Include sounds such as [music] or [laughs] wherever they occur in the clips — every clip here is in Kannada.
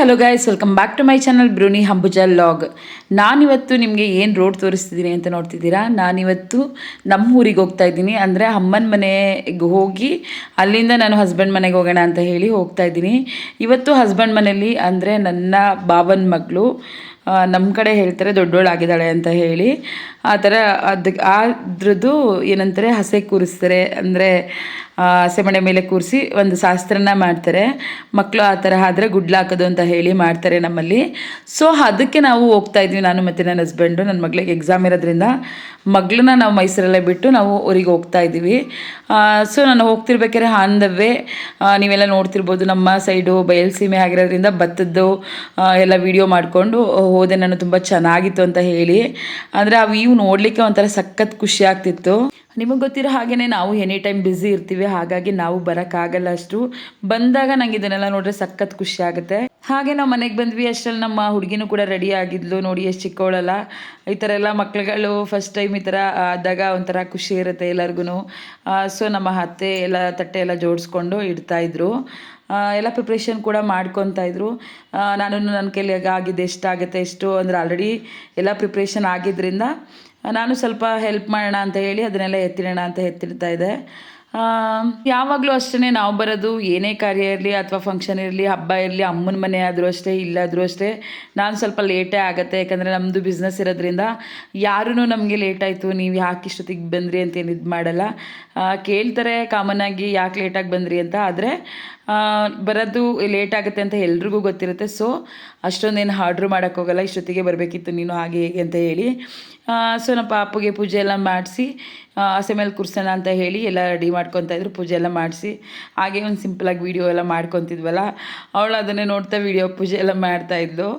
Hello guys welcome back to my channel Brunei ಹಂಬುಜಾ ಲಾಗ್ ನಾನಿವತ್ತು ನಿಮಗೆ ಏನು ರೋಡ್ ತೋರಿಸ್ತಿದ್ದೀನಿ ಅಂತ ನೋಡ್ತಿದ್ದೀರಾ? ನಾನಿವತ್ತು ನಮ್ಮ ಊರಿಗೆ ಹೋಗ್ತಾ ಇದ್ದೀನಿ. ಅಂದರೆ ಅಮ್ಮನ ಮನೆಗೆ ಹೋಗಿ, ಅಲ್ಲಿಂದ ನಾನು ಹಸ್ಬೆಂಡ್ ಮನೆಗೆ ಹೋಗೋಣ ಅಂತ ಹೇಳಿ ಹೋಗ್ತಾ ಇದ್ದೀನಿ. ಇವತ್ತು ಹಸ್ಬೆಂಡ್ ಮನೇಲಿ ಅಂದರೆ ನನ್ನ ಬಾಬನ ಮಗಳು. ನಮ್ಮ ಕಡೆ ಹೇಳ್ತಾರೆ ದೊಡ್ಡೋಳಾಗಿದ್ದಾಳೆ ಅಂತ ಹೇಳಿ. ಆ ಥರ ಅದಕ್ಕೆ ಅದ್ರದ್ದು ಏನಂತಾರೆ, ಹಸೆ ಕೂರಿಸ್ತಾರೆ. ಅಂದರೆ ಹಸೆಮಣೆ ಮೇಲೆ ಕೂರಿಸಿ ಒಂದು ಶಾಸ್ತ್ರನ ಮಾಡ್ತಾರೆ. ಮಕ್ಕಳು ಆ ಥರ ಆದರೆ ಗುಡ್ಲ ಹಾಕೋದು ಅಂತ ಹೇಳಿ ಮಾಡ್ತಾರೆ ನಮ್ಮಲ್ಲಿ. ಸೊ ಅದಕ್ಕೆ ನಾವು ಹೋಗ್ತಾ ಇದ್ವಿ, ನಾನು ಮತ್ತು ನನ್ನ ಹಸ್ಬೆಂಡು ನನ್ನ ಮಗಳಿಗೆ ಎಕ್ಸಾಮ್ ಇರೋದ್ರಿಂದ. ಮಗಳನ್ನ ನಾವು ಮೈಸೂರಲ್ಲೇ ಬಿಟ್ಟು ನಾವು ಊರಿಗೆ ಹೋಗ್ತಾ ಇದ್ದೀವಿ. ಸೊ ನಾನು ಹೋಗ್ತಿರ್ಬೇಕಾದ್ರೆ ಆನ್ ದ ವೇ ನೀವೆಲ್ಲ ನೋಡ್ತಿರ್ಬೋದು ನಮ್ಮ ಸೈಡು ಬಯಲ್ಸೀಮೆ ಆಗಿರೋದ್ರಿಂದ ಭತ್ತದ್ದು ಎಲ್ಲ ವಿಡಿಯೋ ಮಾಡಿಕೊಂಡು ಹೋದೆ, ನಾನು ತುಂಬ ಚೆನ್ನಾಗಿತ್ತು ಅಂತ ಹೇಳಿ. ಅಂದರೆ ಆ ವ್ಯೂ ನೋಡಲಿಕ್ಕೆ ಒಂಥರ ಸಖತ್ ಖುಷಿ ಆಗ್ತಿತ್ತು. ನಿಮಗೆ ಗೊತ್ತಿರೋ ಹಾಗೆಯೇ ನಾವು ಎನಿ ಟೈಮ್ ಬ್ಯುಸಿ ಇರ್ತೀವಿ, ಹಾಗಾಗಿ ನಾವು ಬರೋಕ್ಕಾಗಲ್ಲ ಅಷ್ಟು. ಬಂದಾಗ ನಂಗೆ ಇದನ್ನೆಲ್ಲ ನೋಡ್ರೆ ಸಖತ್ ಖುಷಿ ಆಗುತ್ತೆ. ಹಾಗೆ ನಾವು ಮನೆಗೆ ಬಂದ್ವಿ, ಅಷ್ಟರಲ್ಲಿ ನಮ್ಮ ಹುಡುಗಿನೂ ಕೂಡ ರೆಡಿ ಆಗಿದ್ಲು. ನೋಡಿ, ಎಷ್ಟು ಚಿಕ್ಕವಳಲ್ಲ. ಈ ಥರ ಎಲ್ಲ ಮಕ್ಳುಗಳು ಫಸ್ಟ್ ಟೈಮ್ ಈ ಥರ ಆದಾಗ ಒಂಥರ ಖುಷಿ ಇರುತ್ತೆ ಎಲ್ಲರಿಗೂ ಸೊ ನಮ್ಮ ಅತ್ತೆ ಎಲ್ಲ ತಟ್ಟೆ ಎಲ್ಲ ಜೋಡಿಸ್ಕೊಂಡು ಇಡ್ತಾಯಿದ್ರು ಎಲ್ಲ ಪ್ರಿಪ್ರೇಷನ್ ಕೂಡ ಮಾಡ್ಕೊತಾ ಇದ್ರು. ನಾನು ನನ್ನ ಕೈಲಿ ಆಗಿದೆ ಎಷ್ಟಾಗುತ್ತೆ ಎಷ್ಟು ಅಂದರೆ ಆಲ್ರೆಡಿ ಎಲ್ಲ ಪ್ರಿಪ್ರೇಷನ್ ಆಗಿದ್ದರಿಂದ ನಾನು ಸ್ವಲ್ಪ ಹೆಲ್ಪ್ ಮಾಡೋಣ ಅಂತ ಹೇಳಿ ಅದನ್ನೆಲ್ಲ ಎತ್ತಿಡೋಣ ಅಂತ ಎತ್ತಿಡ್ತಾ ಇದ್ದೆ. ಯಾವಾಗಲೂ ಅಷ್ಟೇ ನಾವು ಬರೋದು, ಏನೇ ಕಾರ್ಯ ಇರಲಿ ಅಥವಾ ಫಂಕ್ಷನ್ ಇರಲಿ, ಹಬ್ಬ ಇರಲಿ, ಅಮ್ಮನ ಮನೆ ಆದರೂ ಅಷ್ಟೇ, ಇಲ್ಲಾದರೂ ಅಷ್ಟೇ, ನಾನು ಸ್ವಲ್ಪ ಲೇಟೇ ಆಗುತ್ತೆ, ಯಾಕಂದರೆ ನಮ್ಮದು ಬಿಸ್ನೆಸ್ ಇರೋದ್ರಿಂದ ಯಾರೂ ನಮಗೆ ಲೇಟ್ ಆಯಿತು, ನೀವು ಯಾಕೆ ಇಷ್ಟೊತ್ತಿಗೆ ಬಂದ್ರಿ ಅಂತ ಏನು ಇದು ಮಾಡಲ್ಲ. ಕೇಳ್ತಾರೆ ಕಾಮನ್ ಆಗಿ ಯಾಕೆ ಲೇಟಾಗಿ ಬಂದ್ರಿ ಅಂತ, ಆದರೆ ಬರೋದು ಲೇಟ್ ಆಗುತ್ತೆ ಅಂತ ಎಲ್ರಿಗೂ ಗೊತ್ತಿರುತ್ತೆ. ಸೊ ಅಷ್ಟೊಂದೇನು ಆರ್ಡ್ರ್ ಮಾಡೋಕ್ಕೋಗಲ್ಲ ಇಷ್ಟೊತ್ತಿಗೆ ಬರಬೇಕಿತ್ತು ನೀನು ಹಾಗೆ ಹೇಗೆ ಅಂತ ಹೇಳಿ. ಸೊ ನಮ್ಮ ಪಾಪುಗೆ ಪೂಜೆ ಎಲ್ಲ ಮಾಡಿಸಿ ಹಸೆ ಮೇಲೆ ಕುರ್ಸೋಣ ಅಂತ ಹೇಳಿ ಎಲ್ಲ ರೆಡಿ ಮಾಡ್ಕೊತಾ ಇದ್ರು, ಪೂಜೆ ಎಲ್ಲ ಮಾಡಿಸಿ. ಹಾಗೆ ಒಂದು ಸಿಂಪಲಾಗಿ ವೀಡಿಯೋ ಎಲ್ಲ ಮಾಡ್ಕೊತಿದ್ವಲ್ಲ, ಅವಳು ಅದನ್ನೇ ನೋಡ್ತಾ ವೀಡಿಯೋ ಪೂಜೆ ಎಲ್ಲ ಮಾಡ್ತಾಯಿದ್ಲು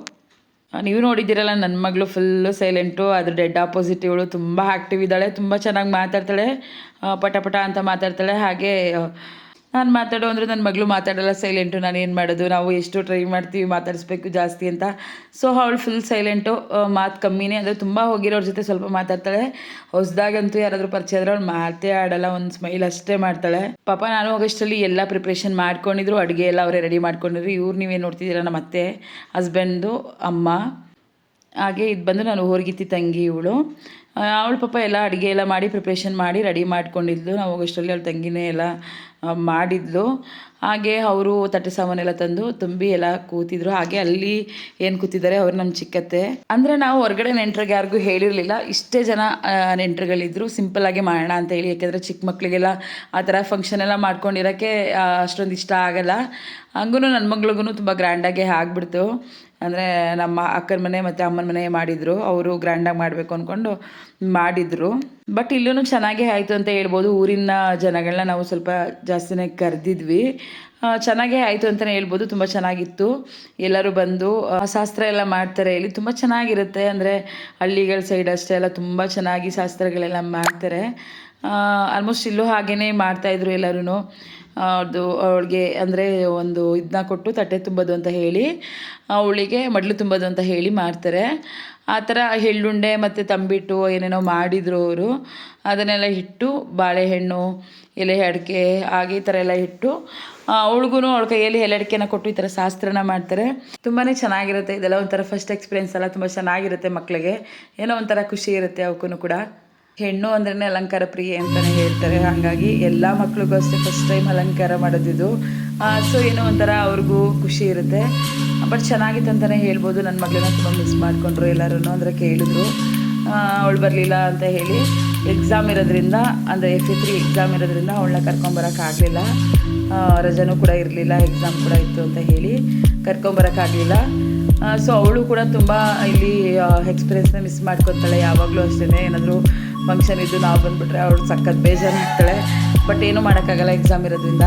ನೀವು ನೋಡಿದ್ದೀರಲ್ಲ ನನ್ನ ಮಗಳು ಫುಲ್ಲು ಸೈಲೆಂಟು ಅದ್ರ ಡೆಡ್ ಆಪೋಸಿಟ್ ಇವಳು ತುಂಬ ಆ್ಯಕ್ಟಿವ್ ಇದ್ದಾಳೆ, ತುಂಬ ಚೆನ್ನಾಗಿ ಮಾತಾಡ್ತಾಳೆ ಪಟ ಪಟ ಅಂತ ಮಾತಾಡ್ತಾಳೆ. ಹಾಗೆ ನಾನು ಮಾತಾಡೋ ಅಂದರೆ ನನ್ನ ಮಗಳು ಮಾತಾಡಲ್ಲ ಸೈಲೆಂಟು ನಾನು ಏನು ಮಾಡೋದು? ನಾವು ಎಷ್ಟು ಟ್ರೈ ಮಾಡ್ತೀವಿ ಮಾತಾಡಿಸ್ಬೇಕು ಜಾಸ್ತಿ ಅಂತ. ಸೊ ಅವಳು ಫುಲ್ ಸೈಲೆಂಟು ಮಾತು ಕಮ್ಮಿನೇ. ಅಂದರೆ ತುಂಬ ಹೋಗಿರೋರ ಜೊತೆ ಸ್ವಲ್ಪ ಮಾತಾಡ್ತಾಳೆ. ಹೊಸದಾಗಂತೂ ಯಾರಾದರೂ ಪರಿಚಯ ಆದ್ರೆ ಅವಳು ಮಾತೇ ಆಡಲ್ಲ, ಒಂದು ಸ್ಮೈಲ್ ಅಷ್ಟೇ ಮಾಡ್ತಾಳೆ. ಪಾಪ ನಾನು ಹೋಗೋಷ್ಟರಲ್ಲಿ ಎಲ್ಲ ಪ್ರಿಪ್ರೇಷನ್ ಮಾಡ್ಕೊಂಡಿದ್ರು, ಅಡುಗೆ ಎಲ್ಲ ಅವರೇ ರೆಡಿ ಮಾಡ್ಕೊಂಡಿದ್ರು. ಇವ್ರು ನೀವೇನು ನೋಡ್ತಿದ್ದೀರ? ನಮ್ಮ ಅತ್ತೆ ಹಸ್ಬೆಂಡು ಅಮ್ಮ. ಹಾಗೆ ಇದು ಬಂದು ನಾನು ಹೋರ್ಗಿತ್ತಿ ತಂಗಿ ಇವಳು. ಅವಳು ಪಾಪ ಎಲ್ಲ ಅಡುಗೆ ಎಲ್ಲ ಮಾಡಿ ಪ್ರಿಪ್ರೇಷನ್ ಮಾಡಿ ರೆಡಿ ಮಾಡ್ಕೊಂಡಿದ್ದು. ನಾವು ಹೋಗೋಷ್ಟರಲ್ಲಿ ಅವಳು ತಂಗಿನೇ ಎಲ್ಲ ಮಾಡಿದ್ಲು ಹಾಗೆ ಅವರು ತಟ್ಟೆ ಸಾಮಾನೆಲ್ಲ ತಂದು ತುಂಬಿ ಎಲ್ಲ ಕೂತಿದ್ರು. ಹಾಗೆ ಅಲ್ಲಿ ಏನು ಕೂತಿದ್ದಾರೆ ಅವ್ರು ನಮ್ಮ ಚಿಕ್ಕತ್ತೆ. ಅಂದರೆ ನಾವು ಹೊರಗಡೆ ನೆಂಟ್ರಿಗೆ ಯಾರಿಗೂ ಹೇಳಿರಲಿಲ್ಲ. ಇಷ್ಟೇ ಜನ ನೆಂಟ್ರುಗಳಿದ್ರು. ಸಿಂಪಲ್ ಆಗಿ ಮಾಡೋಣ ಅಂತ ಹೇಳಿ. ಯಾಕೆಂದರೆ ಚಿಕ್ಕ ಮಕ್ಕಳಿಗೆಲ್ಲ ಆ ಥರ ಫಂಕ್ಷನ್ ಎಲ್ಲ ಮಾಡ್ಕೊಂಡಿರೋಕ್ಕೆ ಅಷ್ಟೊಂದು ಇಷ್ಟ ಆಗಲ್ಲ. ಹಂಗೂ ನನ್ನ ಮಗಳಿಗೂ ತುಂಬ ಗ್ರ್ಯಾಂಡಾಗೆ ಆಗ್ಬಿಡ್ತು. ಅಂದರೆ ನಮ್ಮ ಅಕ್ಕನ ಮನೆ ಮತ್ತು ಅಮ್ಮನ ಮನೆ ಮಾಡಿದರು. ಅವರು ಗ್ರ್ಯಾಂಡಾಗಿ ಮಾಡಬೇಕು ಅಂದ್ಕೊಂಡು ಮಾಡಿದರು. ಬಟ್ ಇಲ್ಲೂ ಚೆನ್ನಾಗೇ ಆಯಿತು ಅಂತ ಹೇಳ್ಬೋದು. ಊರಿನ ಜನಗಳನ್ನ ನಾವು ಸ್ವಲ್ಪ ಜಾಸ್ತಿನೇ ಕರೆದಿದ್ವಿ. ಚೆನ್ನಾಗೇ ಆಯಿತು ಅಂತಲೇ ಹೇಳ್ಬೋದು. ತುಂಬ ಚೆನ್ನಾಗಿತ್ತು. ಎಲ್ಲರೂ ಬಂದು ಶಾಸ್ತ್ರ ಎಲ್ಲ ಮಾಡ್ತಾರೆ ಇಲ್ಲಿ. ತುಂಬ ಚೆನ್ನಾಗಿರುತ್ತೆ. ಅಂದರೆ ಹಳ್ಳಿಗಳ ಸೈಡ್ ಅಷ್ಟೇ ಎಲ್ಲ ತುಂಬ ಚೆನ್ನಾಗಿ ಶಾಸ್ತ್ರಗಳೆಲ್ಲ ಮಾಡ್ತಾರೆ. ಆಲ್ಮೋಸ್ಟ್ ಇಲ್ಲೂ ಹಾಗೇ ಮಾಡ್ತಾಯಿದ್ರು ಎಲ್ಲರೂ ಅದು ಅವಳಿಗೆ ಅಂದರೆ ಒಂದು ಇದನ್ನ ಕೊಟ್ಟು ತಟ್ಟೆ ತುಂಬೋದು ಅಂತ ಹೇಳಿ ಅವಳಿಗೆ ಮಡ್ಲು ತುಂಬೋದು ಅಂತ ಹೇಳಿ ಮಾಡ್ತಾರೆ. ಆ ಥರ ಎಳ್ಳುಂಡೆ ಮತ್ತು ತಂಬಿಟ್ಟು ಏನೇನೋ ಮಾಡಿದರು ಅವರು. ಅದನ್ನೆಲ್ಲ ಇಟ್ಟು ಬಾಳೆಹಣ್ಣು ಎಲೆ ಅಡಿಕೆ ಹಾಗೆ ಈ ಥರ ಎಲ್ಲ ಇಟ್ಟು ಅವಳಿಗೂ ಅವಳ ಕೈಯಲ್ಲಿ ಎಲೆ ಅಡಿಕೆನ ಕೊಟ್ಟು ಈ ಥರ ಶಾಸ್ತ್ರನ ಮಾಡ್ತಾರೆ. ತುಂಬಾ ಚೆನ್ನಾಗಿರುತ್ತೆ. ಇದೆಲ್ಲ ಒಂಥರ ಫಸ್ಟ್ ಎಕ್ಸ್ಪೀರಿಯೆನ್ಸ್ ಎಲ್ಲ ತುಂಬ ಚೆನ್ನಾಗಿರುತ್ತೆ ಮಕ್ಕಳಿಗೆ ಏನೋ ಒಂಥರ ಖುಷಿ ಇರುತ್ತೆ ಅವಕ್ಕೂ ಕೂಡ. ಹೆಣ್ಣು ಅಂದ್ರೇ ಅಲಂಕಾರ ಪ್ರಿಯೆ ಅಂತಲೇ ಹೇಳ್ತಾರೆ. ಹಾಗಾಗಿ ಎಲ್ಲ ಮಕ್ಳಿಗೂ ಅಷ್ಟೇ ಫಸ್ಟ್ ಟೈಮ್ ಅಲಂಕಾರ ಮಾಡೋದಿದು. ಸೊ ಏನೋ ಒಂಥರ ಅವ್ರಿಗೂ ಖುಷಿ ಇರುತ್ತೆ. ಬಟ್ ಚೆನ್ನಾಗಿತ್ತು ಅಂತಲೇ ಹೇಳ್ಬೋದು. ನನ್ನ ಮಗಳನ್ನ ತುಂಬ ಮಿಸ್ ಮಾಡಿಕೊಂಡ್ರು ಎಲ್ಲರೂ ಅಂದರೆ ಕೇಳಿದ್ರು. ಅವಳು ಬರಲಿಲ್ಲ ಅಂತ ಹೇಳಿ ಎಕ್ಸಾಮ್ ಇರೋದ್ರಿಂದ, ಅಂದರೆ ಎಫ್ ಎ ತ್ರೀ ಎಕ್ಸಾಮ್ ಇರೋದ್ರಿಂದ ಅವಳನ್ನ ಕರ್ಕೊಂಬರೋಕ್ಕಾಗಲಿಲ್ಲ ರಜನೂ ಕೂಡ ಇರಲಿಲ್ಲ ಎಕ್ಸಾಮ್ ಕೂಡ ಇತ್ತು ಅಂತ ಹೇಳಿ ಕರ್ಕೊಂಬರೋಕ್ಕಾಗಲಿಲ್ಲ ಸೊ ಅವಳು ಕೂಡ ತುಂಬ ಇಲ್ಲಿ ಎಕ್ಸ್ಪೀರಿಯೆನ್ಸ್ನ ಮಿಸ್ ಮಾಡ್ಕೊತಾಳೆ. ಯಾವಾಗಲೂ ಅಷ್ಟೇ ಏನಾದರೂ ಫಂಕ್ಷನ್ ಇದ್ದು ನಾವು ಬಂದುಬಿಟ್ರೆ ಅವಳು ಸಖತ್ ಬೇಜಾರಾಗ್ತಾಳೆ ಬಟ್ ಏನೂ ಮಾಡೋಕ್ಕಾಗಲ್ಲ ಎಕ್ಸಾಮ್ ಇರೋದ್ರಿಂದ.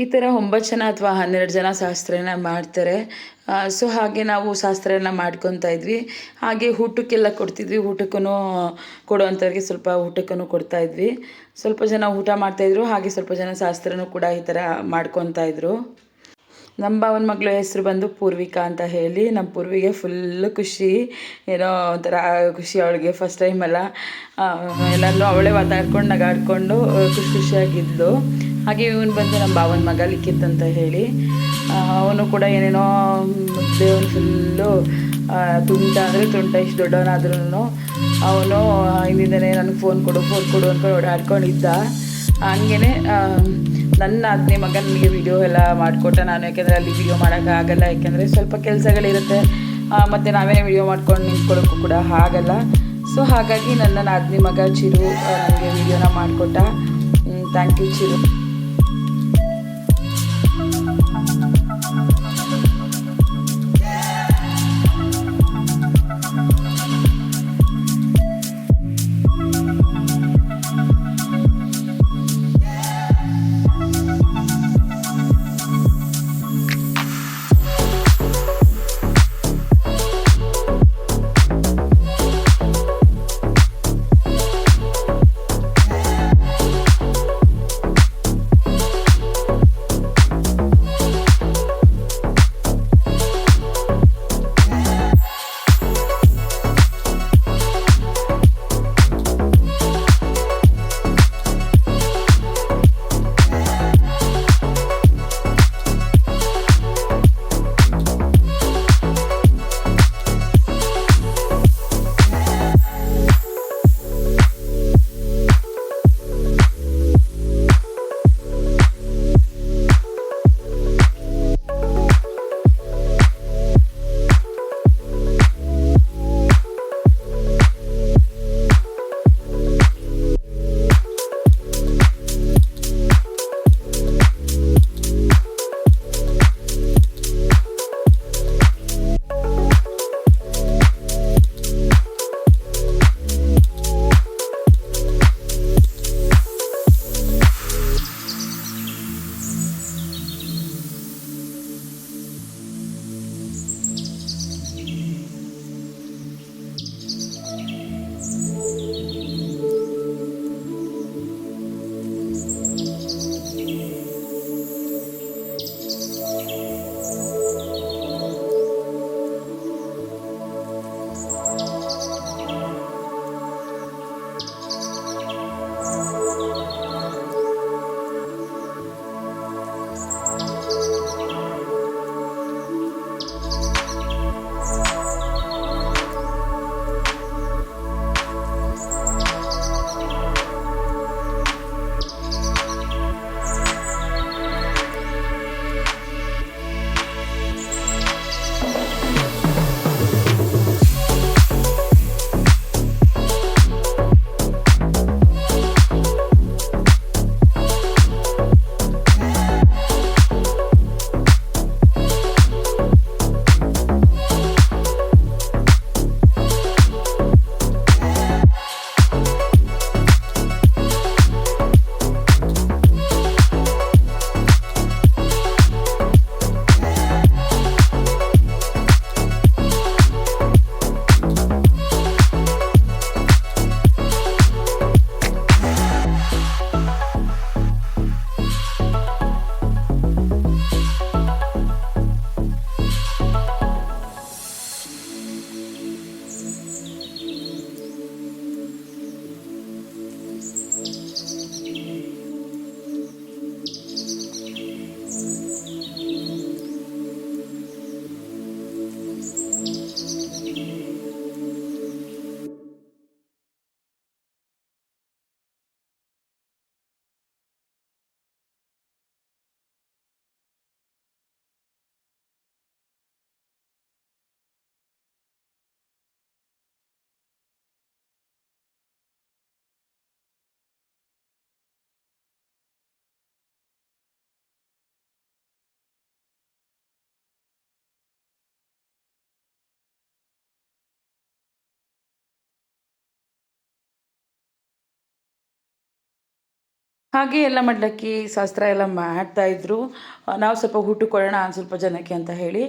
ಈ ಥರ ಒಂಬತ್ತು ಜನ ಅಥವಾ ಹನ್ನೆರಡು ಜನ ಶಾಸ್ತ್ರನ ಮಾಡ್ತಾರೆ. ಸೊ ಹಾಗೆ ನಾವು ಶಾಸ್ತ್ರನ ಮಾಡ್ಕೊತಾ ಇದ್ವಿ. ಹಾಗೆ ಊಟಕ್ಕೆಲ್ಲ ಕೊಡ್ತಿದ್ವಿ. ಊಟಕ್ಕೂ ಕೊಡುವಂಥವ್ರಿಗೆ ಸ್ವಲ್ಪ ಊಟಕ್ಕೂ ಕೊಡ್ತಾ ಇದ್ವಿ. ಸ್ವಲ್ಪ ಜನ ಊಟ ಮಾಡ್ತಾಯಿದ್ರು ಹಾಗೆ ಸ್ವಲ್ಪ ಜನ ಶಾಸ್ತ್ರನೂ ಕೂಡ ಈ ಥರ ಮಾಡ್ಕೊತಾ ಇದ್ರು. ನಮ್ಮ ಭಾವನ ಮಗಳ ಹೆಸರು ಬಂದು ಪೂರ್ವಿಕಾ ಅಂತ ಹೇಳಿ. ನಮ್ಮ ಪೂರ್ವಿಗೆ ಫುಲ್ಲು ಖುಷಿ. ಏನೋ ಒಂಥರ ಖುಷಿ ಅವಳಿಗೆ ಫಸ್ಟ್ ಟೈಮಲ್ಲ ಎಲ್ಲ ಎಲ್ಲರೂ ಅವಳೇ ಮಾತಾಡ್ಕೊಂಡು ನಗಾಡ್ಕೊಂಡು ಖುಷಿ ಖುಷಿಯಾಗಿದ್ಲು. ಹಾಗೆ ಇವನು ಬಂದು ನಮ್ಮ ಭಾವನ ಮಗ ಲಿಖಿತ್ ಅಂತ ಹೇಳಿ. ಅವನು ಕೂಡ ಏನೇನೋ ದೇವನ ಫುಲ್ಲು ತುಂಟ ಅಂದರೆ ತುಂಟ, ಇಷ್ಟು ದೊಡ್ಡವನಾದ್ರೂ ಅವನು ಹಿಂದಿಂದನೇ ನನಗೆ ಫೋನ್ ಕೊಡು ಫೋನ್ ಕೊಡು ಅಂದ್ಕೊಂಡು ಓಡಾಡ್ಕೊಂಡಿದ್ದ ಹಂಗೇ ನನ್ನ ಅಗ್ನಿ ಮಗ ನನಗೆ ವಿಡಿಯೋ ಎಲ್ಲ ಮಾಡಿಕೊಟ್ಟ. ನಾನು ಯಾಕೆಂದರೆ ಅಲ್ಲಿ ವಿಡಿಯೋ ಮಾಡೋಕ್ಕಾಗಲ್ಲ ಯಾಕೆಂದರೆ ಸ್ವಲ್ಪ ಕೆಲಸಗಳಿರುತ್ತೆ. ಮತ್ತು ನಾವೇನೇ ವಿಡಿಯೋ ಮಾಡ್ಕೊಂಡು ನಿಂತ್ಕೊಳ್ಳೋಕ್ಕೂ ಕೂಡ ಆಗಲ್ಲ. ಸೊ ಹಾಗಾಗಿ ನನ್ನ ನಾದಿನಿ ಮಗ ಚಿರು ನನಗೆ ವಿಡಿಯೋನ ಮಾಡಿಕೊಟ್ಟ. Thank you Chiru. ಹಾಗೆ ಎಲ್ಲ ಮಾಡ್ಲಕ್ಕಿ ಶಾಸ್ತ್ರ ಎಲ್ಲ ಮಾಡ್ತಾ ಇದ್ರು. ನಾವು ಸ್ವಲ್ಪ ಒಂದು ಸ್ವಲ್ಪ ಜನಕ್ಕೆ ಅಂತ ಹೇಳಿ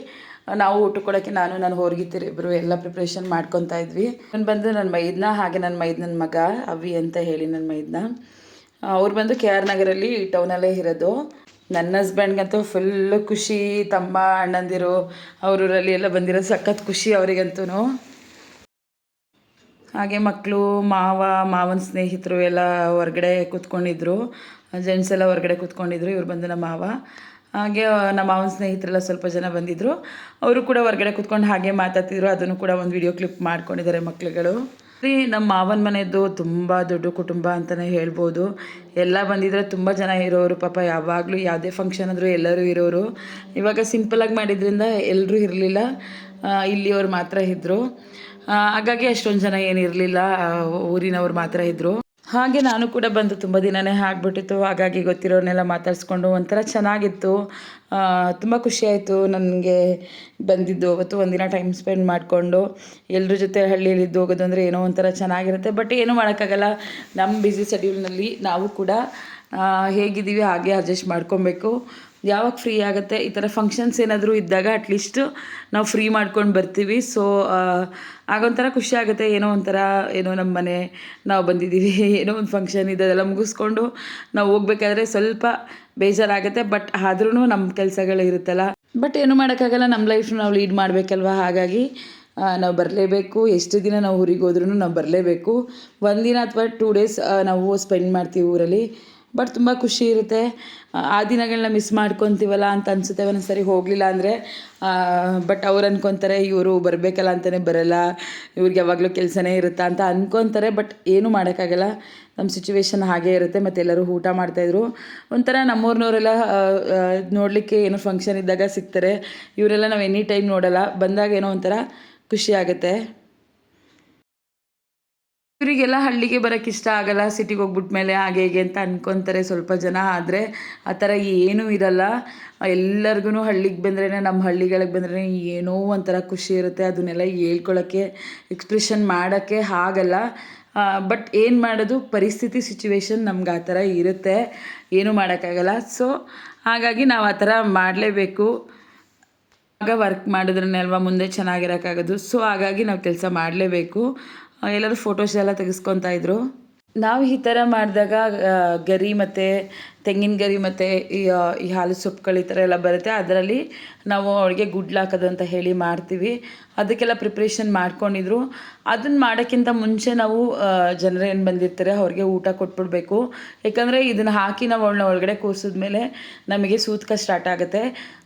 ನಾವು ಊಟಕ್ಕೆ ಕೊಡೋಕ್ಕೆ ನಾನು, ನನ್ನ ಹೋರ್ಗಿತ್ತಿರು ಇಬ್ಬರು ಎಲ್ಲ ಪ್ರಿಪ್ರೇಷನ್ ಮಾಡ್ಕೊತಾ ಇದ್ವಿ. ನಾನು ಬಂದು ನನ್ನ ಮೈದ್ನ, ಹಾಗೆ ನನ್ನ ಮೈದ್ನನ ಮಗ ಅವಿ ಅಂತ ಹೇಳಿ ನನ್ನ ಮೈದ್ನ. ಅವ್ರು ಬಂದು ಕೆ ಆರ್ ನಗರಲ್ಲಿ ಟೌನಲ್ಲೇ ಇರೋದು. ನನ್ನ ಹಸ್ಬೆಂಡ್ಗಂತೂ ಫುಲ್ಲು ಖುಷಿ, ತಮ್ಮ ಅಣ್ಣಂದಿರು, ಅವರೂರಲ್ಲಿ ಎಲ್ಲ ಬಂದಿರೋ ಸಖತ್ ಖುಷಿ ಅವರಿಗಂತೂ ಹಾಗೆ ಮಕ್ಕಳು ಮಾವ, ಮಾವನ ಸ್ನೇಹಿತರು ಎಲ್ಲ ಹೊರಗಡೆ ಕೂತ್ಕೊಂಡಿದ್ರು. ಜೆಂಟ್ಸ್ ಎಲ್ಲ ಹೊರಗಡೆ ಕೂತ್ಕೊಂಡಿದ್ರು, ಇವ್ರು ಬಂದು ನಮ್ಮ ಮಾವ. ಹಾಗೆ ನಮ್ಮ ಮಾವನ ಸ್ನೇಹಿತರೆಲ್ಲ ಸ್ವಲ್ಪ ಜನ ಬಂದಿದ್ದರು ಅವರು ಕೂಡ ಹೊರಗಡೆ ಕೂತ್ಕೊಂಡು ಹಾಗೆ ಮಾತಾಡ್ತಿದ್ರು. ಅದನ್ನು ಕೂಡ ಒಂದು ವಿಡಿಯೋ ಕ್ಲಿಪ್ ಮಾಡ್ಕೊಂಡಿದ್ದಾರೆ ಮಕ್ಕಳುಗಳು ರೀ ನಮ್ಮ ಮಾವನ ಮನೆಯದ್ದು ತುಂಬ ದೊಡ್ಡ ಕುಟುಂಬ ಅಂತಲೇ ಹೇಳ್ಬೋದು. ಎಲ್ಲ ಬಂದಿದ್ರೆ ತುಂಬ ಜನ ಇರೋರು. ಪಾಪ ಯಾವಾಗಲೂ ಯಾವುದೇ ಫಂಕ್ಷನ್ ಆದರೂ ಎಲ್ಲರೂ ಇರೋರು. ಇವಾಗ ಸಿಂಪಲಾಗಿ ಮಾಡಿದ್ರಿಂದ ಎಲ್ಲರೂ ಇರಲಿಲ್ಲ. ಇಲ್ಲಿಯವ್ರು ಮಾತ್ರ ಇದ್ದರು ಹಾಗಾಗಿ ಅಷ್ಟೊಂದು ಜನ ಏನಿರಲಿಲ್ಲ ಊರಿನವ್ರು ಮಾತ್ರ ಇದ್ದರು ಹಾಗೆ ನಾನು ಕೂಡ ಬಂದು ತುಂಬ ದಿನನೇ ಆಗ್ಬಿಟ್ಟಿತ್ತು. ಹಾಗಾಗಿ ಗೊತ್ತಿರೋನೆಲ್ಲ ಮಾತಾಡಿಸ್ಕೊಂಡು ಒಂಥರ ಚೆನ್ನಾಗಿತ್ತು. ತುಂಬ ಖುಷಿಯಾಯಿತು ನನಗೆ ಬಂದಿದ್ದು. ಅವತ್ತು ಒಂದಿನ ಟೈಮ್ ಸ್ಪೆಂಡ್ ಮಾಡಿಕೊಂಡು ಎಲ್ಲರ ಜೊತೆ ಹಳ್ಳಿಯಲ್ಲಿದ್ದು ಹೋಗೋದು ಅಂದರೆ ಏನೋ ಒಂಥರ ಚೆನ್ನಾಗಿರುತ್ತೆ. ಬಟ್ ಏನೂ ಮಾಡೋಕ್ಕಾಗಲ್ಲ. ನಮ್ಮ ಬ್ಯುಸಿ ಶೆಡ್ಯೂಲ್ನಲ್ಲಿ ನಾವು ಕೂಡ ಹೇಗಿದ್ದೀವಿ ಹಾಗೆ ಅಡ್ಜಸ್ಟ್ ಮಾಡ್ಕೊಬೇಕು. ಯಾವಾಗ ಫ್ರೀ ಆಗುತ್ತೆ? ಈ ಥರ ಫಂಕ್ಷನ್ಸ್ ಏನಾದರೂ ಇದ್ದಾಗ ಅಟ್ಲೀಸ್ಟ್ ನಾವು ಫ್ರೀ ಮಾಡ್ಕೊಂಡು ಬರ್ತೀವಿ. ಸೊ ಆಗೊಂಥರ ಖುಷಿ ಆಗುತ್ತೆ. ಏನೋ ಒಂಥರ, ಏನೋ ನಮ್ಮ ಮನೆ, ನಾವು ಬಂದಿದ್ದೀವಿ [laughs] ಏನೋ ಒಂದು ಫಂಕ್ಷನ್ ಇದೆ ಅದೆಲ್ಲ ಮುಗಿಸ್ಕೊಂಡು ನಾವು ಹೋಗ್ಬೇಕಾದ್ರೆ ಸ್ವಲ್ಪ ಬೇಜಾರಾಗುತ್ತೆ. ಬಟ್ ಆದ್ರೂ ನಮ್ಮ ಕೆಲಸಗಳು ಇರುತ್ತಲ್ಲ. ಬಟ್ ಏನು ಮಾಡೋಕ್ಕಾಗಲ್ಲ. ನಮ್ಮ ಲೈಫ್ ನಾವು ಲೀಡ್ ಮಾಡಬೇಕಲ್ವ? ಹಾಗಾಗಿ ನಾವು ಬರಲೇಬೇಕು. ಎಷ್ಟು ದಿನ ನಾವು ಊರಿಗೆ ಹೋದ್ರೂ ನಾವು ಬರಲೇಬೇಕು. ಒಂದಿನ ಅಥವಾ ಟೂ ಡೇಸ್ ನಾವು ಸ್ಪೆಂಡ್ ಮಾಡ್ತೀವಿ ಊರಲ್ಲಿ. ಬಟ್ ತುಂಬ ಖುಷಿ ಇರುತ್ತೆ. ಆ, ದಿನಗಳನ್ನ ಮಿಸ್ ಮಾಡ್ಕೊತೀವಲ್ಲ ಅಂತ ಅನಿಸುತ್ತೆ ಒಂದೊಂದು ಸರಿ ಹೋಗಲಿಲ್ಲ ಅಂದರೆ. ಬಟ್ ಅವ್ರು ಅನ್ಕೊತಾರೆ ಇವರು ಬರಬೇಕಲ್ಲ ಅಂತಲೇ ಬರಲ್ಲ. ಇವ್ರಿಗೆ ಯಾವಾಗಲೂ ಕೆಲಸನೇ ಇರುತ್ತಾ ಅಂತ ಅನ್ಕೊತಾರೆ ಬಟ್ ಏನೂ ಮಾಡೋಕ್ಕಾಗಲ್ಲ. ನಮ್ಮ ಸಿಚುವೇಶನ್ ಹಾಗೇ ಇರುತ್ತೆ ಮತ್ತು ಎಲ್ಲರೂ ಊಟ ಮಾಡ್ತಾಯಿದ್ರು ಒಂಥರ ನಮ್ಮೂರಿನವರೆಲ್ಲ ನೋಡಲಿಕ್ಕೆ ಏನೋ ಫಂಕ್ಷನ್ ಇದ್ದಾಗ ಸಿಗ್ತಾರೆ. ಇವರೆಲ್ಲ ನಾವು ಎನಿ ಟೈಮ್ ನೋಡಲ್ಲ. ಬಂದಾಗ ಏನೋ ಒಂಥರ ಖುಷಿ ಆಗುತ್ತೆ. ಇವರಿಗೆಲ್ಲ ಹಳ್ಳಿಗೆ ಬರೋಕ್ಕೆ ಇಷ್ಟ ಆಗಲ್ಲ ಸಿಟಿಗೆ ಹೋಗ್ಬಿಟ್ಮೇಲೆ ಹಾಗೆ ಹೇಗೆ ಅಂತ ಅನ್ಕೊಂತಾರೆ ಸ್ವಲ್ಪ ಜನ. ಆದರೆ ಆ ಥರ ಏನೂ ಇರಲ್ಲ. ಎಲ್ಲರಿಗೂ ಹಳ್ಳಿಗೆ ಬಂದ್ರೇ ನಮ್ಮ ಹಳ್ಳಿಗಳಿಗೆ ಬಂದ್ರೇ ಏನೋ ಒಂಥರ ಖುಷಿ ಇರುತ್ತೆ. ಅದನ್ನೆಲ್ಲ ಹೇಳ್ಕೊಳ್ಳೋಕ್ಕೆ ಎಕ್ಸ್ಪ್ರೆಷನ್ ಮಾಡೋಕ್ಕೆ ಆಗಲ್ಲ. ಬಟ್ ಏನು ಮಾಡೋದು? ಪರಿಸ್ಥಿತಿ ಸಿಚುವೇಶನ್ ನಮ್ಗೆ ಆ ಥರ ಇರುತ್ತೆ. ಏನೂ ಮಾಡೋಕ್ಕಾಗಲ್ಲ. ಸೊ ಹಾಗಾಗಿ ನಾವು ಆ ಥರ ಮಾಡಲೇಬೇಕು. ಆಗ ವರ್ಕ್ ಮಾಡಿದ್ರೇ ಅಲ್ವಾ? ಮುಂದೆ ಚೆನ್ನಾಗಿರೋಕ್ಕಾಗೋದು. ಸೊ ಹಾಗಾಗಿ ನಾವು ಕೆಲಸ ಮಾಡಲೇಬೇಕು. ಎಲ್ಲರೂ ಫೋಟೋಸ್ ಎಲ್ಲ ತೆಗೆಸ್ಕೊತಾ ಇದ್ರು. ನಾವು ಈ ಥರ ಮಾಡಿದಾಗ ಗರಿ ಮತ್ತು ತೆಂಗಿನ ಗರಿ ಮತ್ತು ಈ ಈ ಹಾಲು ಸೊಪ್ಪುಗಳು ಈ ಥರ ಎಲ್ಲ ಬರುತ್ತೆ. ಅದರಲ್ಲಿ ನಾವು ಅವಳಿಗೆ ಗುಡ್ಲು ಹಾಕೋದು ಅಂತ ಹೇಳಿ ಮಾಡ್ತೀವಿ. ಅದಕ್ಕೆಲ್ಲ ಪ್ರಿಪ್ರೇಷನ್ ಮಾಡ್ಕೊಂಡಿದ್ರು. ಅದನ್ನು ಮಾಡೋಕ್ಕಿಂತ ಮುಂಚೆ ನಾವು ಜನರು ಏನು ಬಂದಿರ್ತಾರೆ, ಅವ್ರಿಗೆ ಊಟ ಕೊಟ್ಬಿಡ್ಬೇಕು. ಯಾಕಂದರೆ ಇದನ್ನು ಹಾಕಿ ನಾವು ಅವಳನ್ನ ಒಳಗಡೆ ಕೂರಿಸಿದ್ಮೇಲೆ ನಮಗೆ ಸೂತ್ಕ ಸ್ಟಾರ್ಟ್ ಆಗುತ್ತೆ.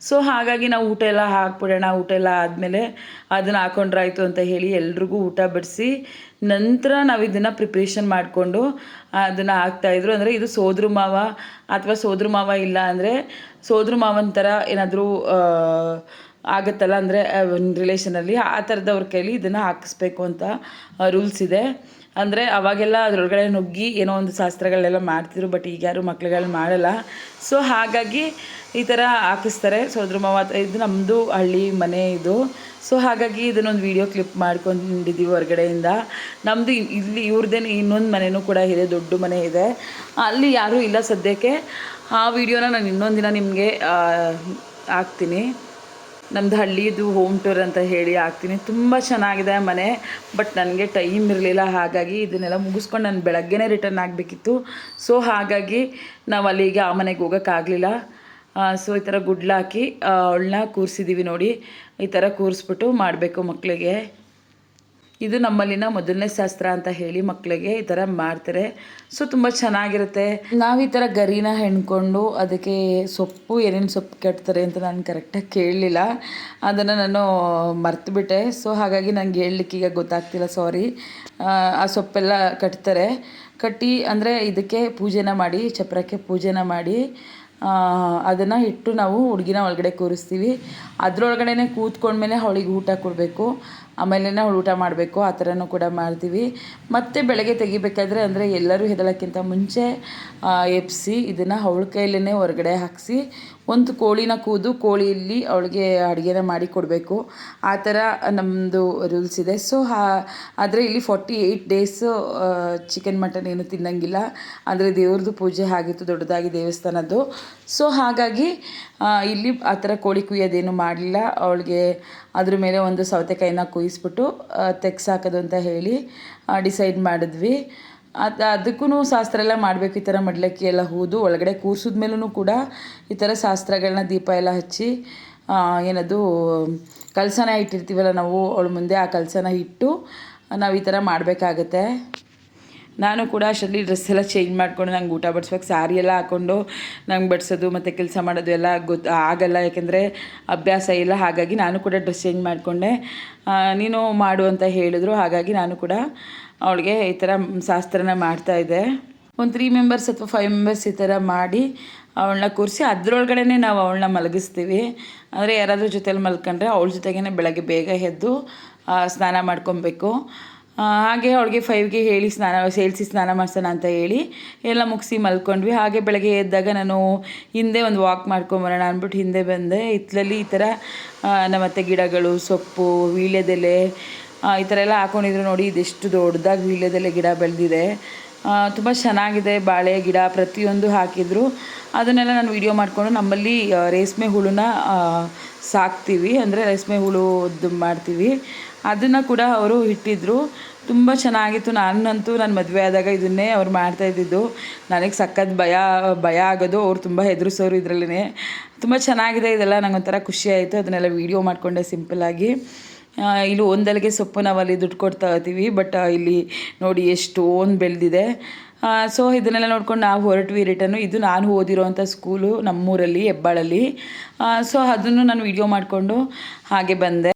ಸೊ ಹಾಗಾಗಿ ನಾವು ಊಟ ಎಲ್ಲ ಹಾಕ್ಬಿಡೋಣ, ಊಟ ಎಲ್ಲ ಆದಮೇಲೆ ಅದನ್ನು ಹಾಕೊಂಡ್ರಾಯ್ತು ಅಂತ ಹೇಳಿ ಎಲ್ರಿಗೂ ಊಟ ಬಡಿಸಿ, ನಂತರ ನಾವು ಇದನ್ನು ಪ್ರಿಪ್ರೇಷನ್ ಮಾಡಿಕೊಂಡು ಅದನ್ನು ಹಾಕ್ತಾಯಿದ್ರು ಅಂದರೆ ಇದು ಸೋದ್ರ ಮಾವ, ಅಥವಾ ಸೋದ್ರ ಮಾವ ಇಲ್ಲ ಅಂದರೆ ಸೋದ್ರ ಮಾವನ ಥರ ಏನಾದರೂ ಆಗುತ್ತಲ್ಲ ಅಂದರೆ ಒಂದು ರಿಲೇಷನಲ್ಲಿ ಆ ಥರದವ್ರ ಕೈಲಿ ಇದನ್ನು ಹಾಕಿಸ್ಬೇಕು ಅಂತ ರೂಲ್ಸ್ ಇದೆ. ಅಂದರೆ ಅವಾಗೆಲ್ಲ ಅದರೊಳಗಡೆ ನುಗ್ಗಿ ಏನೋ ಒಂದು ಶಾಸ್ತ್ರಗಳೆಲ್ಲ ಮಾಡ್ತಿದ್ರು ಬಟ್ ಈಗ ಯಾರು ಮಕ್ಳುಗಳು ಮಾಡಲ್ಲ. ಸೊ ಹಾಗಾಗಿ ಈ ಥರ ಹಾಕಿಸ್ತಾರೆ. ಮಾವ ಹತ್ರ ಇದು ನಮ್ಮದು ಹಳ್ಳಿ ಮನೆ ಇದು. ಸೊ ಹಾಗಾಗಿ ಇದನ್ನೊಂದು ವಿಡಿಯೋ ಕ್ಲಿಪ್ ಮಾಡ್ಕೊಂಡಿದ್ದೀವಿ ಹೊರಗಡೆಯಿಂದ. ನಮ್ಮದು ಇಲ್ಲಿ ಇವ್ರದ್ದೇನು ಇನ್ನೊಂದು ಮನೆಯೂ ಕೂಡ ಇದೆ, ದೊಡ್ಡ ಮನೆ ಇದೆ. ಅಲ್ಲಿ ಯಾರೂ ಇಲ್ಲ ಸದ್ಯಕ್ಕೆ. ಆ ವಿಡಿಯೋನ ನಾನು ಇನ್ನೊಂದು ದಿನ ನಿಮಗೆ ಹಾಕ್ತೀನಿ. ನಮ್ಮದು ಹಳ್ಳಿದು ಹೋಮ್ ಟೂರ್ ಅಂತ ಹೇಳಿ ಹಾಕ್ತೀನಿ. ತುಂಬ ಚೆನ್ನಾಗಿದೆ ಮನೆ ಬಟ್ ನನಗೆ ಟೈಮ್ ಇರಲಿಲ್ಲ. ಹಾಗಾಗಿ ಇದನ್ನೆಲ್ಲ ಮುಗಿಸ್ಕೊಂಡು ನಾನು ಬೆಳಗ್ಗೆನೇ ರಿಟರ್ನ್ ಆಗಬೇಕಿತ್ತು. ಸೊ ಹಾಗಾಗಿ ನಾವು ಅಲ್ಲಿಗೆ ಆ ಮನೆಗೆ ಹೋಗೋಕ್ಕಾಗಲಿಲ್ಲ ಸೊ ಈ ಥರ ಗುಡ್ಲ ಹಾಕಿ ಅವಳನ್ನ ಕೂರಿಸಿದ್ದೀವಿ ನೋಡಿ. ಈ ಥರ ಕೂರಿಸ್ಬಿಟ್ಟು ಮಾಡಬೇಕು ಮಕ್ಕಳಿಗೆ ಇದು ನಮ್ಮಲ್ಲಿನ ಮೊದಲನೇ ಶಾಸ್ತ್ರ ಅಂತ ಹೇಳಿ ಮಕ್ಕಳಿಗೆ ಈ ಥರ ಮಾಡ್ತಾರೆ. ಸೊ ತುಂಬ ಚೆನ್ನಾಗಿರುತ್ತೆ. ನಾವು ಈ ಥರ ಗರಿನ ಹೆಣ್ಕೊಂಡು ಅದಕ್ಕೆ ಸೊಪ್ಪು, ಏನೇನು ಸೊಪ್ಪು ಕಟ್ತಾರೆ ಅಂತ ನಾನು ಕರೆಕ್ಟಾಗಿ ಕೇಳಲಿಲ್ಲ. ಅದನ್ನು ನಾನು ಮರ್ತುಬಿಟ್ಟೆ. ಸೊ ಹಾಗಾಗಿ ನನಗೆ ಹೇಳಲಿಕ್ಕೆ ಈಗ ಗೊತ್ತಾಗ್ತಿಲ್ಲ ಸಾರಿ ಆ ಸೊಪ್ಪೆಲ್ಲ ಕಟ್ತಾರೆ. ಕಟ್ಟಿ, ಅಂದರೆ ಇದಕ್ಕೆ ಪೂಜೆನ ಮಾಡಿ ಚಪ್ರಕ್ಕೆ ಪೂಜೆನ ಮಾಡಿ ಅದನ್ನು ಇಟ್ಟು ನಾವು ಹುಡುಗಿನ ಒಳಗಡೆ ಕೂರಿಸ್ತೀವಿ. ಅದರೊಳಗಡೆನೆ ಕೂತ್ಕೊಂಡ್ಮೇಲೆ ಅವಳಿಗೆ ಊಟ ಕೊಡಬೇಕು. ಆಮೇಲೆ ಅವಳು ಊಟ ಮಾಡಬೇಕು. ಆ ಥರನೂ ಕೂಡ ಮಾಡ್ತೀವಿ. ಮತ್ತು ಬೆಳಗ್ಗೆ ತೆಗಿಬೇಕಾದ್ರೆ ಅಂದರೆ ಎಲ್ಲರೂ ಹೆದಳಕ್ಕಿಂತ ಮುಂಚೆ ಎಬ್ಬಿಸಿ ಇದನ್ನು ಅವಳ ಕೈಲೇ ಹೊರಗಡೆ ಹಾಕಿಸಿ ಒಂದು ಕೋಳಿನ ಕೂದು ಕೋಳಿಯಲ್ಲಿ ಅವಳಿಗೆ ಅಡುಗೆನ ಮಾಡಿ ಕೊಡಬೇಕು. ಆ ಥರ ನಮ್ಮದು ರೂಲ್ಸ್ ಇದೆ. ಸೊ ಹಾ, ಆದರೆ ಇಲ್ಲಿ forty eight days chicken mutton ಏನು ತಿನ್ನಂಗಿಲ್ಲ. ಅಂದರೆ ದೇವ್ರದ್ದು ಪೂಜೆ ಆಗಿತ್ತು, ದೊಡ್ಡದಾಗಿ ದೇವಸ್ಥಾನದ್ದು. ಸೊ ಹಾಗಾಗಿ ಇಲ್ಲಿ ಆ ಥರ ಕೋಳಿ ಕುಯ್ಯೋದೇನು ಮಾಡಲಿಲ್ಲ. ಅವಳಿಗೆ ಅದ್ರ ಮೇಲೆ ಒಂದು ಸೌತೆಕಾಯಿನ ಕುಯಿಸ್ಬಿಟ್ಟು ತೆಗ್ಸಾಕೋದು ಅಂತ ಹೇಳಿ ಡಿಸೈಡ್ ಮಾಡಿದ್ವಿ. ಅದು ಅದಕ್ಕೂ ಶಾಸ್ತ್ರ ಎಲ್ಲ ಮಾಡಬೇಕು, ಈ ಥರ ಮಡ್ಲಕ್ಕಿ ಎಲ್ಲ ಹೂದು, ಒಳಗಡೆ ಕೂರ್ಸಿದ್ಮೇಲೂ ಕೂಡ ಈ ಥರ ಶಾಸ್ತ್ರಗಳನ್ನ ದೀಪ ಎಲ್ಲ ಹಚ್ಚಿ ಏನದು, ಕಲಸನ ಇಟ್ಟಿರ್ತೀವಲ್ಲ ನಾವು, ಅವಳ ಮುಂದೆ ಆ ಕಲಸನ ಇಟ್ಟು, ನಾವು ಈ ಥರ ಮಾಡಬೇಕಾಗತ್ತೆ. ನಾನು ಕೂಡ ಅಷ್ಟರಲ್ಲಿ ಡ್ರೆಸ್ ಎಲ್ಲ ಚೇಂಜ್ ಮಾಡಿಕೊಂಡು ನಂಗೆ ಊಟ ಬಡಿಸ್ಬೇಕು. ಸ್ಯಾರಿ ಎಲ್ಲ ಹಾಕ್ಕೊಂಡು ನಂಗೆ ಬಡಿಸೋದು, ಮತ್ತು ಕೆಲಸ ಮಾಡೋದು ಎಲ್ಲ ಗೊತ್ತು ಆಗಲ್ಲ. ಯಾಕೆಂದರೆ ಅಭ್ಯಾಸ ಇಲ್ಲ. ಹಾಗಾಗಿ ನಾನು ಕೂಡ ಡ್ರೆಸ್ ಚೇಂಜ್ ಮಾಡಿಕೊಂಡೆ. ನೀನು ಮಾಡು ಅಂತ ಹೇಳಿದ್ರು. ಹಾಗಾಗಿ ನಾನು ಕೂಡ ಅವಳಿಗೆ ಈ ಥರ ಶಾಸ್ತ್ರನ ಮಾಡ್ತಾಯಿದ್ದೆ ಒಂದು ತ್ರೀ ಮೆಂಬರ್ಸ್ ಅಥವಾ ಫೈವ್ ಮೆಂಬರ್ಸ್ ಈ ಥರ ಮಾಡಿ ಅವಳನ್ನ ಕೂರಿಸಿ ಅದರೊಳಗಡೆ ನಾವು ಅವಳನ್ನ ಮಲಗಿಸ್ತೀವಿ. ಅಂದರೆ ಯಾರಾದರೂ ಜೊತೆಲಿ ಮಲ್ಕೊಂಡ್ರೆ ಅವಳ ಜೊತೆಗೇ ಬೆಳಗ್ಗೆ ಬೇಗ ಎದ್ದು ಸ್ನಾನ ಮಾಡ್ಕೊಬೇಕು. ಹಾಗೆ ಅವಳಿಗೆ ಫೈವ್ಗೆ ಹೇಳಿ ಸ್ನಾನ, ಸೇರಿಸಿ ಸ್ನಾನ ಮಾಡ್ಸೋಣ ಅಂತ ಹೇಳಿ ಎಲ್ಲ ಮುಗಿಸಿ ಮಲ್ಕೊಂಡ್ವಿ. ಹಾಗೆ ಬೆಳಗ್ಗೆ ಎದ್ದಾಗ ನಾನು ಹಿಂದೆ ಒಂದು ವಾಕ್ ಮಾಡ್ಕೊಂಬರೋಣ ಅಂದ್ಬಿಟ್ಟು ಹಿಂದೆ ಬಂದೆ. ಹಿತ್ತಲಲ್ಲಿ ಈ ಥರ ನಮ್ಮತ್ತೆ ಗಿಡಗಳು, ಸೊಪ್ಪು, ವೀಳ್ಯದೆಲೆ ಈ ಥರ ಎಲ್ಲ ಹಾಕೊಂಡಿದ್ರು ನೋಡಿ, ಇದೆಷ್ಟು ದೊಡ್ಡದಾಗಿ ವೀಳ್ಯದೆಲೆ ಗಿಡ ಬೆಳೆದಿದೆ. ತುಂಬ ಚೆನ್ನಾಗಿದೆ ಬಾಳೆ ಗಿಡ ಪ್ರತಿಯೊಂದು ಹಾಕಿದ್ರು. ಅದನ್ನೆಲ್ಲ ನಾನು ವಿಡಿಯೋ ಮಾಡಿಕೊಂಡು ನಮ್ಮಲ್ಲಿ ರೇಷ್ಮೆ ಹುಳುನ ಸಾಕ್ತೀವಿ. ಅಂದರೆ ರೇಷ್ಮೆ ಹುಳು ಮಾಡ್ತೀವಿ. ಅದನ್ನು ಕೂಡ ಅವರು ಇಟ್ಟಿದ್ರು. ತುಂಬ ಚೆನ್ನಾಗಿತ್ತು. ನಾನಂತೂ ನಾನು ಮದುವೆ ಆದಾಗ ಇದನ್ನೇ ಅವ್ರು ಮಾಡ್ತಾ ಇದ್ದಿದ್ದು. ನನಗೆ ಸಖತ್ ಭಯ ಭಯ ಆಗೋದು. ಅವ್ರು ತುಂಬ ಹೆದರಿಸೋರು ಇದರಲ್ಲೇ ತುಂಬ ಚೆನ್ನಾಗಿದೆ ಇದೆಲ್ಲ. ನಂಗೊಂಥರ ಖುಷಿ ಆಯಿತು. ಅದನ್ನೆಲ್ಲ ವೀಡಿಯೋ ಮಾಡಿಕೊಂಡೆ ಸಿಂಪಲ್ಲಾಗಿ ಇಲ್ಲಿ ಒಂದಲ್ಲಿಗೆ ಸೊಪ್ಪು ನಾವಲ್ಲಿ ದುಡ್ಡು ಕೊಡ್ತಾ ಇರ್ತೀವಿ. ಬಟ್ ಇಲ್ಲಿ ನೋಡಿ ಎಷ್ಟೊಂದು ಬೆಳೆದಿದೆ. ಸೊ ಇದನ್ನೆಲ್ಲ ನೋಡ್ಕೊಂಡು ನಾವು ಹೊರಟ್ವಿ ರಿಟರ್ನು. ಇದು ನಾನು ಓದಿರೋವಂಥ ಸ್ಕೂಲು ನಮ್ಮೂರಲ್ಲಿ, ಹೆಬ್ಬಾಳಲ್ಲಿ. ಸೊ ಅದನ್ನು ನಾನು ವಿಡಿಯೋ ಮಾಡಿಕೊಂಡು ಹಾಗೆ ಬಂದೆ.